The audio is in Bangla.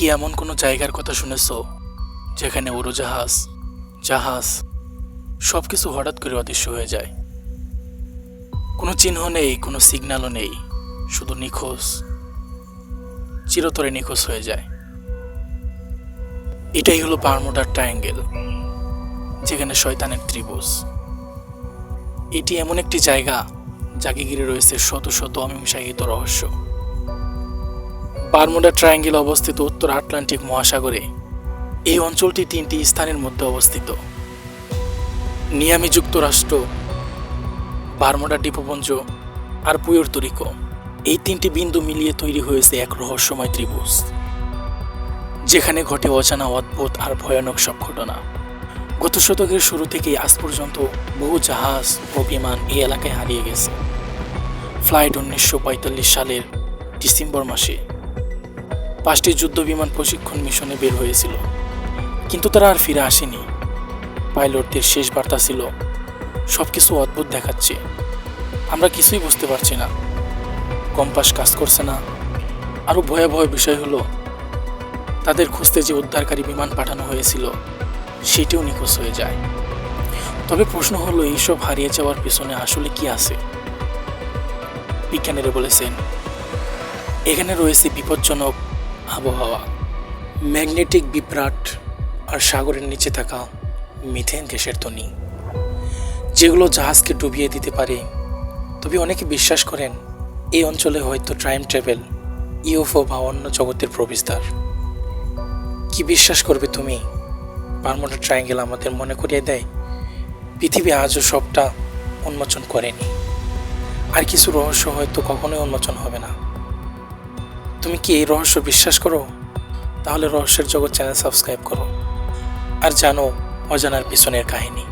কি এমন কোনো জায়গার কথা শুনেছ যেখানে উড়োজাহাজ, জাহাজ সব কিছু হঠাৎ করে অদৃশ্য হয়ে যায়? কোনো চিহ্ন নেই, কোনো সিগন্যালও নেই, শুধু নিখোঁজ, চিরতরে নিখোঁজ হয়ে যায়। এটাই হলো বারমুডার ট্রায়াঙ্গেল, যেখানে শয়তানের ত্রিভুজ। এটি এমন একটি জায়গা যাকে ঘিরে রয়েছে শত শত অমীমাংসায়িত রহস্য। বারমুডা ট্রায়াঙ্গেল অবস্থিত উত্তর আটলান্টিক মহাসাগরে এই অঞ্চলটি তিনটি স্থানের মধ্যে অবস্থিত। নিয়ামি যুক্তরাষ্ট্র, বারমুডা দ্বীপপুঞ্জ আর পুয়র্তরিকো এই তিনটি বিন্দু মিলিয়ে তৈরি হয়েছে এক রহস্যময় ত্রিভুজ, যেখানে ঘটে অজানা অদ্ভুত আর ভয়ানক সব ঘটনা। গত শতকের শুরু থেকেই আজ পর্যন্ত বহু জাহাজ ও বিমান এই এলাকায় হারিয়ে গেছে। ফ্লাইট উনিশশো পঁয়তাল্লিশ সালের ডিসেম্বর মাসে পাঁচটি যুদ্ধ বিমান প্রশিক্ষণ মিশনে বের হয়েছিল, কিন্তু তারা আর ফিরে আসেনি। পাইলটদের শেষ বার্তা ছিল সব কিছু অদ্ভুত দেখাচ্ছে। আমরা কিছুই বুঝতে পারছি না। কম্পাস কাজ করছে না। আরও ভয়াবহ বিষয় হলো, তাদের খুঁজতে যে উদ্ধারকারী বিমান পাঠানো হয়েছিল, সেটিও নিখোঁজ হয়ে যায়। তবে প্রশ্ন হলো, এইসব হারিয়ে যাওয়ার পেছনে আসলে কি আছে? বিজ্ঞানীরা বলেছেন, এখানে রয়েছে বিপজ্জনক আবহাওয়া, ম্যাগনেটিক বিভ্রাট আর সাগরের নিচে থাকা মিথেন গ্যাসের ধ্বনি। যেগুলো জাহাজকে ডুবিয়ে দিতে পারে। তবে অনেকে বিশ্বাস করেন, এই অঞ্চলে হয়তো টাইম ট্রাভেল, ইউএফও বা অন্য জগতের প্রবেশদ্বার। কি বিশ্বাস করবে তুমি? বারমুডা ট্রায়াঙ্গেল আমাদের মনে করিয়ে দেয়, পৃথিবী আজও সবটা উন্মোচন করেনি। আর কিছু রহস্য হয়তো কখনোই উন্মোচন হবে না। তুমি কি এই রহস্য বিশ্বাস করো? তাহলে রহস্যের জগৎ চ্যানেল সাবস্ক্রাইব করো। আর জানো, অজানার পিছনের কাহিনী।